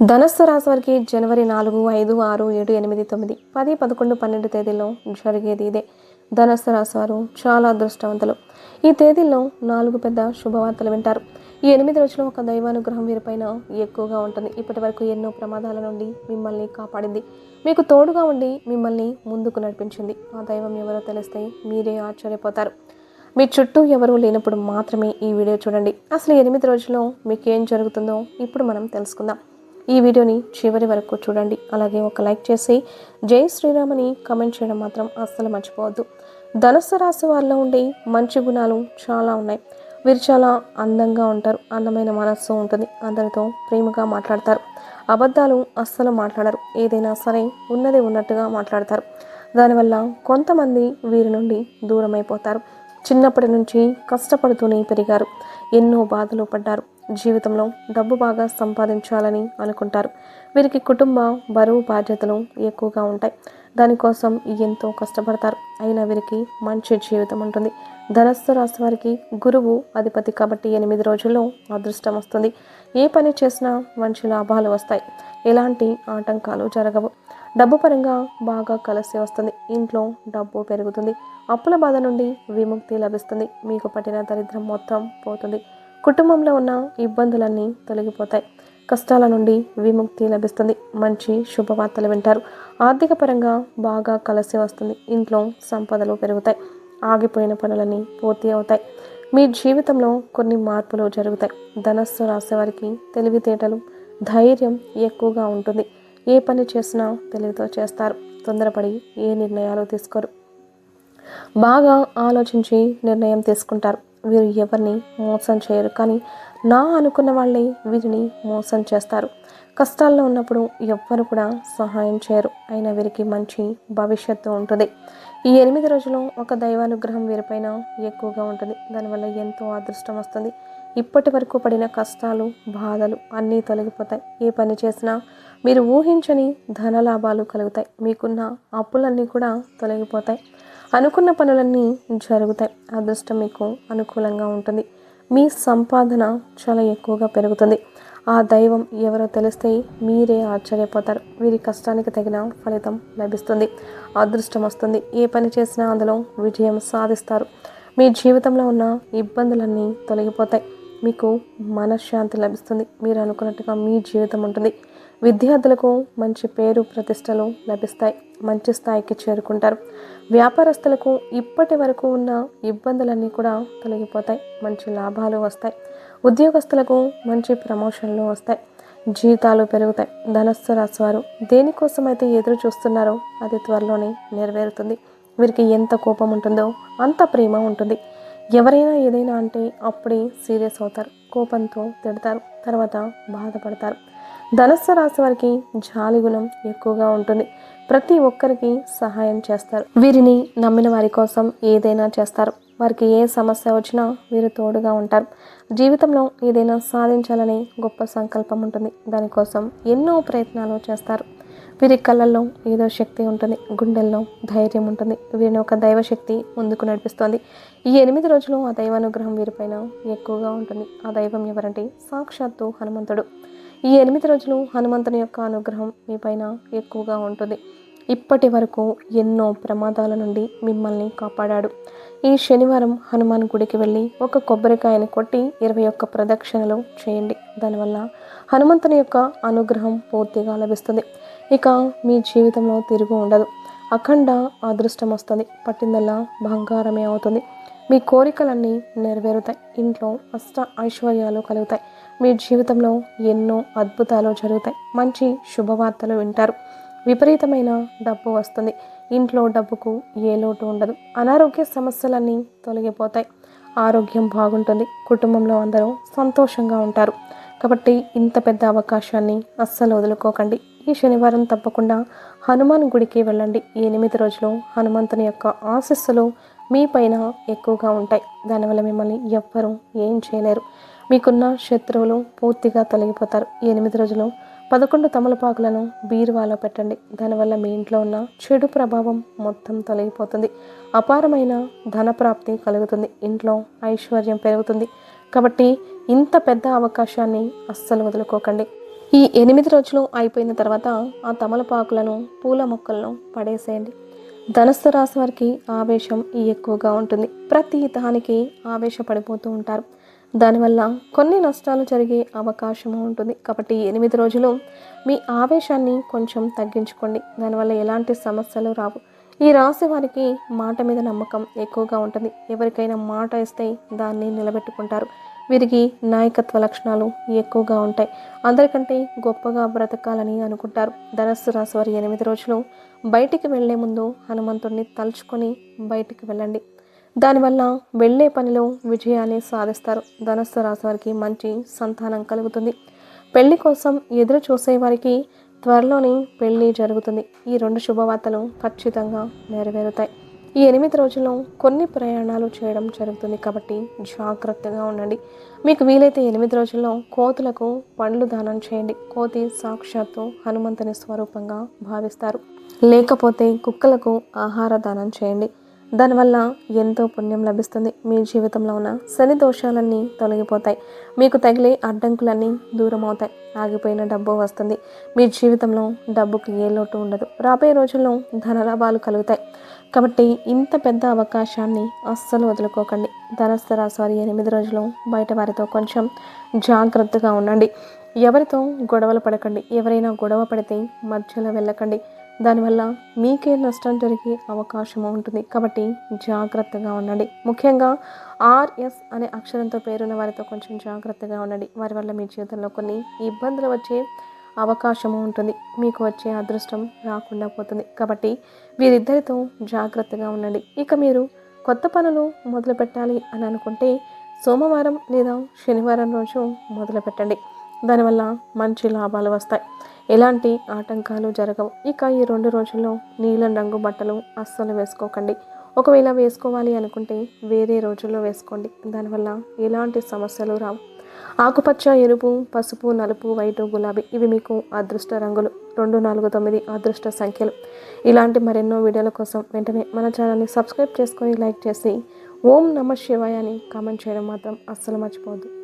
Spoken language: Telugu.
ధనస్సు రాశి వారికి జనవరి నాలుగు ఐదు ఆరు ఏడు ఎనిమిది తొమ్మిది పది పదకొండు పన్నెండు తేదీల్లో జరిగేది ఇదే. ధనస్సు రాశి వారు చాలా అదృష్టవంతులు. ఈ తేదీల్లో నాలుగు పెద్ద శుభవార్తలు వింటారు. ఈ ఎనిమిది రోజులు ఒక దైవానుగ్రహం వీరిపైన ఎక్కువగా ఉంటుంది. ఇప్పటి వరకు ఎన్నో ప్రమాదాల నుండి మిమ్మల్ని కాపాడింది. మీకు తోడుగా ఉండి మిమ్మల్ని ముందుకు నడిపించింది. ఆ దైవం ఎవరో తెలిస్తే మీరే ఆశ్చర్యపోతారు. మీ చుట్టూ ఎవరూ లేనప్పుడు మాత్రమే ఈ వీడియో చూడండి. అసలు ఎనిమిది రోజుల్లో మీకు ఏం జరుగుతుందో ఇప్పుడు మనం తెలుసుకుందాం. ఈ వీడియోని చివరి వరకు చూడండి. అలాగే ఒక లైక్ చేసి జై శ్రీరామ్ అని కమెంట్ చేయడం మాత్రం అస్సలు మర్చిపోవద్దు. ధనుస్సు రాశి వారిలో ఉండే మంచి గుణాలు చాలా ఉన్నాయి. వీరు చాలా అందంగా ఉంటారు. అందమైన మనస్సు ఉంటుంది. అందరితో ప్రేమగా మాట్లాడతారు. అబద్ధాలు అస్సలు మాట్లాడరు. ఏదైనా సరే ఉన్నది ఉన్నట్టుగా మాట్లాడతారు. దానివల్ల కొంతమంది వీరి నుండి దూరమైపోతారు. చిన్నప్పటి నుంచి కష్టపడుతూనే పెరిగారు. ఎన్నో బాధలు పడ్డారు. జీవితంలో డబ్బు బాగా సంపాదించాలని అనుకుంటారు. వీరికి కుటుంబ బరువు బాధ్యతలు ఎక్కువగా ఉంటాయి. దానికోసం ఎంతో కష్టపడతారు. అయినా వీరికి మంచి జీవితం ఉంటుంది. ధనస్సు రాశి వారికి గురువు అధిపతి కాబట్టి ఎనిమిది రోజుల్లో అదృష్టం వస్తుంది. ఏ పని చేసినా మంచి లాభాలు వస్తాయి. ఎలాంటి ఆటంకాలు జరగవు. డబ్బు పరంగా బాగా కలిసి వస్తుంది. ఇంట్లో డబ్బు పెరుగుతుంది. అప్పుల బాధ నుండి విముక్తి లభిస్తుంది. మీకు పట్టిన దరిద్రం మొత్తం పోతుంది. కుటుంబంలో ఉన్న ఇబ్బందులన్నీ తొలగిపోతాయి. కష్టాల నుండి విముక్తి లభిస్తుంది. మంచి శుభవార్తలు వింటారు. ఆర్థిక పరంగా బాగా కలిసి వస్తుంది. ఇంట్లో సంపదలు పెరుగుతాయి. ఆగిపోయిన పనులన్నీ పూర్తి అవుతాయి. మీ జీవితంలో కొన్ని మార్పులు జరుగుతాయి. ధనస్సు రాసే వారికి తెలివితేటలు ధైర్యం ఎక్కువగా ఉంటుంది. ఏ పని చేసినా తెలివితో చేస్తారు. తొందరపడి ఏ నిర్ణయాలు తీసుకోరు. బాగా ఆలోచించి నిర్ణయం తీసుకుంటారు. వీరు ఎవరిని మోసం చేయరు. కానీ నా అనుకున్న వాళ్ళే వీరిని మోసం చేస్తారు. కష్టాల్లో ఉన్నప్పుడు ఎవ్వరు కూడా సహాయం చేయరు. అయినా వీరికి మంచి భవిష్యత్తు ఉంటుంది. ఈ ఎనిమిది రోజులు ఒక దైవానుగ్రహం వీరిపైన ఎక్కువగా ఉంటుంది. దానివల్ల ఎంతో అదృష్టం వస్తుంది. ఇప్పటి వరకు పడిన కష్టాలు బాధలు అన్నీ తొలగిపోతాయి. ఏ పని చేసినా మీరు ఊహించని ధన లాభాలు కలుగుతాయి. మీకున్న అప్పులన్నీ కూడా తొలగిపోతాయి. అనుకున్న పనులన్నీ జరుగుతాయి. అదృష్టం మీకు అనుకూలంగా ఉంటుంది. మీ సంపాదన చాలా ఎక్కువగా పెరుగుతుంది. ఆ దైవం ఎవరో తెలిస్తే మీరే ఆశ్చర్యపోతారు. వీరి కష్టానికి తగిన ఫలితం లభిస్తుంది. అదృష్టం వస్తుంది. ఏ పని చేసినా అందులో విజయం సాధిస్తారు. మీ జీవితంలో ఉన్న ఇబ్బందులన్నీ తొలగిపోతాయి. మీకు మనశ్శాంతి లభిస్తుంది. మీరు అనుకున్నట్టుగా మీ జీవితం ఉంటుంది. విద్యార్థులకు మంచి పేరు ప్రతిష్టలు లభిస్తాయి. మంచి స్థాయికి చేరుకుంటారు. వ్యాపారస్తులకు ఇప్పటి వరకు ఉన్న ఇబ్బందులన్నీ కూడా తొలగిపోతాయి. మంచి లాభాలు వస్తాయి. ఉద్యోగస్తులకు మంచి ప్రమోషన్లు వస్తాయి. జీతాలు పెరుగుతాయి. ధనస్సు రాశివారు దేనికోసమైతే ఎదురు చూస్తున్నారో అది త్వరలోనే నెరవేరుతుంది. వీరికి ఎంత కోపం ఉంటుందో అంత ప్రేమ ఉంటుంది. ఎవరైనా ఏదైనా అంటే అప్పుడే సీరియస్ అవుతారు కోపంతో తిడతారు తర్వాత బాధపడతారు. ధనస్సు రాశి వారికి జాలి గుణం ఎక్కువగా ఉంటుంది. ప్రతి ఒక్కరికి సహాయం చేస్తారు. వీరిని నమ్మిన వారి కోసం ఏదైనా చేస్తారు. వారికి ఏ సమస్య వచ్చినా వీరు తోడుగా ఉంటారు. జీవితంలో ఏదైనా సాధించాలని గొప్ప సంకల్పం ఉంటుంది. దానికోసం ఎన్నో ప్రయత్నాలు చేస్తారు. వీరి కళ్ళల్లో ఏదో శక్తి ఉంటుంది గుండెల్లో ధైర్యం ఉంటుంది. వీరిని ఒక దైవశక్తి ముందుకు నడిపిస్తోంది. ఈ ఎనిమిది రోజులు ఆ దైవానుగ్రహం వీరిపైన ఎక్కువగా ఉంటుంది. ఆ దైవం ఎవరంటే సాక్షాత్తు హనుమంతుడు. ఈ ఎనిమిది రోజులు హనుమంతుని యొక్క అనుగ్రహం మీపైన ఎక్కువగా ఉంటుంది. ఇప్పటి వరకు ఎన్నో ప్రమాదాల నుండి మిమ్మల్ని కాపాడాడు. ఈ శనివారం హనుమాన్ గుడికి వెళ్ళి ఒక కొబ్బరికాయని కొట్టి ఇరవై ఒక్క ప్రదక్షిణలు చేయండి. దానివల్ల హనుమంతుని యొక్క అనుగ్రహం పూర్తిగా లభిస్తుంది. ఇక మీ జీవితంలో తిరుగు ఉండదు. అఖండ అదృష్టం వస్తుంది. పట్టిందల్లా బంగారమే అవుతుంది. మీ కోరికలన్నీ నెరవేరుతాయి. ఇంట్లో అష్ట ఐశ్వర్యాలు కలుగుతాయి. మీ జీవితంలో ఎన్నో అద్భుతాలు జరుగుతాయి. మంచి శుభవార్తలు వింటారు. విపరీతమైన డబ్బు వస్తుంది. ఇంట్లో డబ్బుకు ఏ లోటు ఉండదు. అనారోగ్య సమస్యలన్నీ తొలగిపోతాయి. ఆరోగ్యం బాగుంటుంది. కుటుంబంలో అందరూ సంతోషంగా ఉంటారు. కాబట్టి ఇంత పెద్ద అవకాశాన్ని అస్సలు వదులుకోకండి. ఈ శనివారం తప్పకుండా హనుమాన్ గుడికి వెళ్ళండి. ఈ ఎనిమిది రోజులు హనుమంతుని యొక్క ఆశస్సులు మీ పైన ఎక్కువగా ఉంటాయి. దానివల్ల మిమ్మల్ని ఎవ్వరూ ఏం చేయలేరు. మీకున్న శత్రువులు పూర్తిగా తొలగిపోతారు. ఈ ఎనిమిది రోజులు పదకొండు తమలపాకులను బీరువాలో పెట్టండి. దానివల్ల మీ ఇంట్లో ఉన్న చెడు ప్రభావం మొత్తం తొలగిపోతుంది. అపారమైన ధనప్రాప్తి కలుగుతుంది. ఇంట్లో ఐశ్వర్యం పెరుగుతుంది. కాబట్టి ఇంత పెద్ద అవకాశాన్ని అస్సలు వదులుకోకండి. ఈ ఎనిమిది రోజులు అయిపోయిన తర్వాత ఆ తమలపాకులను పూల మొక్కలను పడేసేయండి. ధనస్సు రాశి వారికి ఆవేశం ఎక్కువగా ఉంటుంది. ప్రతి దానికి ఆవేశపడిపోతూ ఉంటారు. దానివల్ల కొన్ని నష్టాలు జరిగే అవకాశం ఉంటుంది. కాబట్టి ఎనిమిది రోజులు మీ ఆవేశాన్ని కొంచెం తగ్గించుకోండి. దానివల్ల ఎలాంటి సమస్యలు రావు. ఈ రాశి వారికి మాట మీద నమ్మకం ఎక్కువగా ఉంటుంది. ఎవరికైనా మాట ఇస్తే దాన్ని నిలబెట్టుకుంటారు. వీరికి నాయకత్వ లక్షణాలు ఎక్కువగా ఉంటాయి. అందరికంటే గొప్పగా బ్రతకాలని అనుకుంటారు. ధనస్సు రాశి వారి ఎనిమిది రోజులు బయటికి వెళ్ళే ముందు హనుమంతుడిని తలుచుకొని బయటికి వెళ్ళండి. దానివల్ల వెళ్ళే పనిలో విజయాన్ని సాధిస్తారు. ధనస్సు రాశి వారికి మంచి సంతానం కలుగుతుంది. పెళ్ళి కోసం ఎదురు చూసే వారికి త్వరలోనే పెళ్ళి జరుగుతుంది. ఈ రెండు శుభవార్తలు ఖచ్చితంగా నెరవేరుతాయి. ఈ ఎనిమిది రోజుల్లో కొన్ని ప్రయాణాలు చేయడం జరుగుతుంది కాబట్టి జాగ్రత్తగా ఉండండి. మీకు వీలైతే ఎనిమిది రోజుల్లో కోతులకు పండ్లు దానం చేయండి. కోతి సాక్షాత్తు హనుమంతుని స్వరూపంగా భావిస్తారు. లేకపోతే కుక్కలకు ఆహార దానం చేయండి. దానివల్ల ఎంతో పుణ్యం లభిస్తుంది. మీ జీవితంలో ఉన్న శని దోషాలన్నీ తొలగిపోతాయి. మీకు తగిలే అడ్డంకులన్నీ దూరం అవుతాయి ఆగిపోయిన డబ్బు వస్తుంది. మీ జీవితంలో డబ్బుకి ఏ లోటు ఉండదు. రాబోయే రోజుల్లో ధనలాభాలు కలుగుతాయి. కాబట్టి ఇంత పెద్ద అవకాశాన్ని అస్సలు వదులుకోకండి. ధనస్థ రాశి ఎనిమిది రోజులు బయట వారితో కొంచెం జాగ్రత్తగా ఉండండి. ఎవరితో గొడవలు పడకండి. ఎవరైనా గొడవ పడితే మధ్యలో వెళ్ళకండి. దానివల్ల మీకే నష్టం జరిగే అవకాశం ఉంటుంది. కాబట్టి జాగ్రత్తగా ఉండండి. ముఖ్యంగా ఆర్ఎస్ అనే అక్షరంతో పేరున్న వారితో కొంచెం జాగ్రత్తగా ఉండండి. వారి వల్ల మీ జీవితంలో కొన్ని ఇబ్బందులు వచ్చే అవకాశము ఉంటుంది. మీకు వచ్చే అదృష్టం రాకుండా పోతుంది. కాబట్టి వీరిద్దరితో జాగ్రత్తగా ఉండండి. ఇక మీరు కొత్త పనులు మొదలు పెట్టాలి అని అనుకుంటే సోమవారం లేదా శనివారం రోజు మొదలు పెట్టండి. దానివల్ల మంచి లాభాలు వస్తాయి. ఎలాంటి ఆటంకాలు జరగవు. ఇక ఈ రెండు రోజుల్లో నీలం రంగు బట్టలు అస్సలు వేసుకోకండి. ఒకవేళ వేసుకోవాలి అనుకుంటే వేరే రోజుల్లో వేసుకోండి. దానివల్ల ఎలాంటి సమస్యలు రావు. ఆకుపచ్చ ఎరుపు పసుపు నలుపు వైటు గులాబీ ఇవి మీకు అదృష్ట రంగులు. రెండు నాలుగు తొమ్మిది అదృష్ట సంఖ్యలు. ఇలాంటి మరెన్నో వీడియోల కోసం వెంటనే మన ఛానల్ని సబ్స్క్రైబ్ చేసుకొని లైక్ చేసి ఓం నమ శివాయ అని కామెంట్ చేయడం మాత్రం అస్సలు మర్చిపోవద్దు.